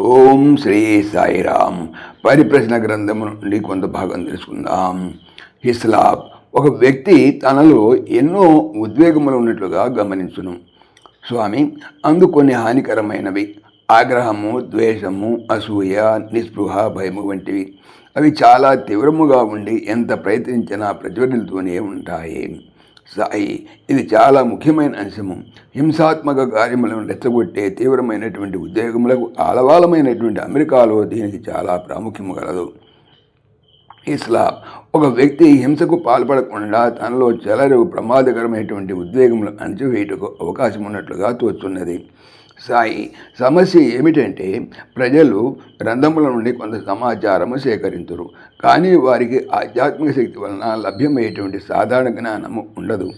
ఓం శ్రీ సాయిరామ్. పరిప్రశ్న గ్రంథము నుండి కొంత భాగం తెలుసుకుందాం. హిస్లాప్ ఒక వ్యక్తి తనలో ఎన్నో ఉద్వేగములు ఉన్నట్లుగా గమనించును. స్వామి అందు కొన్ని హానికరమైనవి. ఆగ్రహము ద్వేషము అసూయ నిస్పృహ భయము వంటివి. అవి చాలా తీవ్రముగా ఉండి ఎంత ప్రయత్నించినా ప్రజ్వలితూనే ఉంటాయి. సాయి. ఇది చాలా ముఖ్యమైన అంశము. హింసాత్మక కార్యములను రెచ్చగొట్టే తీవ్రమైనటువంటి ఉద్యోగములకు ఆలవాలమైనటువంటి అమెరికాలో దీనికి చాలా ప్రాముఖ్యము కలదు ఇస్లాం ఒక వ్యక్తి హింసకు పాల్పడకుండా తనలో చెలరు ప్రమాదకరమైనటువంటి ఉద్వేగములు అణచివేయటకు అవకాశం ఉన్నట్లుగా తోచున్నది సాయి. సమస్య ఏమిటంటే ప్రజలు గ్రంథముల నుండి కొంత సమాచారము సేకరించరు కానీ వారికి ఆధ్యాత్మిక శక్తి వలన లభ్యమయ్యేటువంటి సాధారణ జ్ఞానము ఉండదు.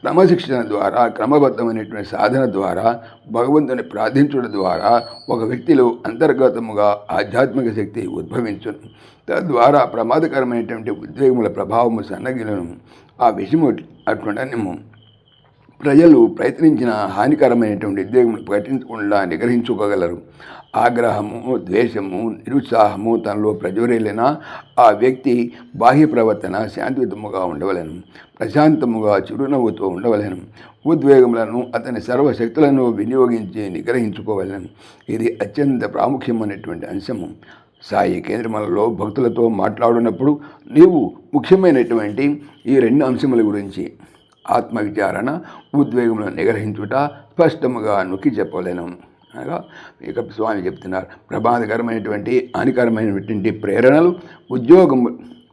క్రమశిక్షణ ద్వారా క్రమబద్ధమైనటువంటి సాధన ద్వారా భగవంతుని ప్రార్థించడం ద్వారా ఒక వ్యక్తిలో అంతర్గతముగా ఆధ్యాత్మిక శక్తి ఉద్భవించును. తద్వారా ప్రమాదకరమైనటువంటి ఉద్వేగముల ప్రభావము సన్నగిలను. ఆ విషయము అట్లుండనిమ్ము ప్రజలు ప్రయత్నించిన హానికరమైనటువంటి ఉద్యోగం ప్రకటించకుండా నిగ్రహించుకోగలరు. ఆగ్రహము ద్వేషము నిరుత్సాహము తనలో ప్రజ్వరేలినా ఆ వ్యక్తి బాహ్య ప్రవర్తన శాంతియుతముగా ఉండవలను. ప్రశాంతముగా చిరునవ్వుతో ఉండవలను. ఉద్వేగములను అతని సర్వశక్తులను వినియోగించి నిగ్రహించుకోవలను. ఇది అత్యంత ప్రాముఖ్యమైనటువంటి అంశము. సాయి కేంద్రములలో భక్తులతో మాట్లాడినప్పుడు నీవు ముఖ్యమైనటువంటి ఈ రెండు అంశముల గురించి ఆత్మవిచారణ ఉద్వేగములను నిగ్రహించుట స్పష్టముగా నొక్కి చెప్పలేను అనగా ఇక స్వామి చెప్తున్నారు ప్రమాదకరమైనటువంటి హానికరమైనటువంటి ప్రేరణలు ఉద్యోగము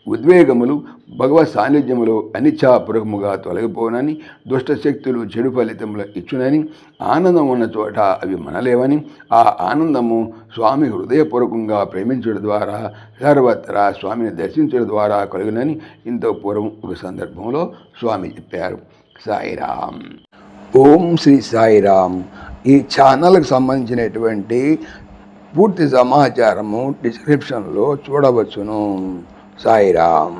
ఉద్వేగములు భగవత్ సాన్నిధ్యములో అనిచ్ఛాపూర్వకముగా తొలగిపోనని దుష్టశక్తులు చెడు ఫలితములు ఇచ్చునని ఆనందం ఉన్న చోట అవి మనలేవని ఆ ఆనందము స్వామి హృదయపూర్వకంగా ప్రేమించడం ద్వారా సర్వత్రా స్వామిని దర్శించడం ద్వారా కలుగునని ఇంతో పూర్వం ఒక సందర్భంలో స్వామి చెప్పారు. సాయిరామ్. ఓం శ్రీ సాయిరామ్. ఈ ఛానల్కి సంబంధించినటువంటి పూర్తి సమాచారము డిస్క్రిప్షన్లో చూడవచ్చును. సాయిరామ్